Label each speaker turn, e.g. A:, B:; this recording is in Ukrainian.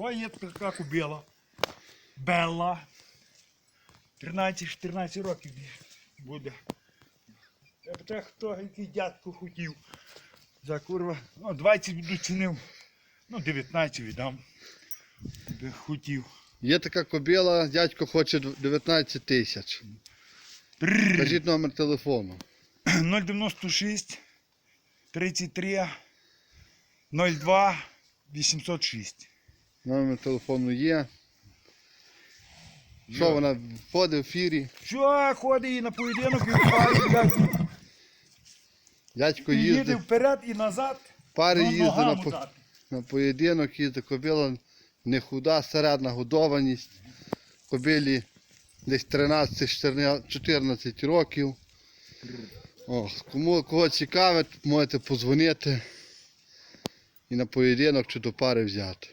A: Своя є така кубила. Белла. 13-14 років буде. Так хто який дядько хотів. За курва. Ну, 20 доцінив. Ну, 19 віддам. Хотів.
B: Є така кобила, дядько хоче 19 тисяч. Кажіть номер телефону.
A: 096 33 02 806.
B: Номер телефону є. Що
A: Йо.
B: вона входить в ефірі?
A: Що ходить і на поєдинок і впаде, блядь,
B: Дядько
A: і їде
B: їздить,
A: вперед і назад.
B: пари
A: ну,
B: їздить на, по- на поєдинок, їздить кобила не худа, середня годованість. Кобилі десь 13-14 років. О, кому кого цікавить, можете подзвонити і на поєдинок чи до пари взяти.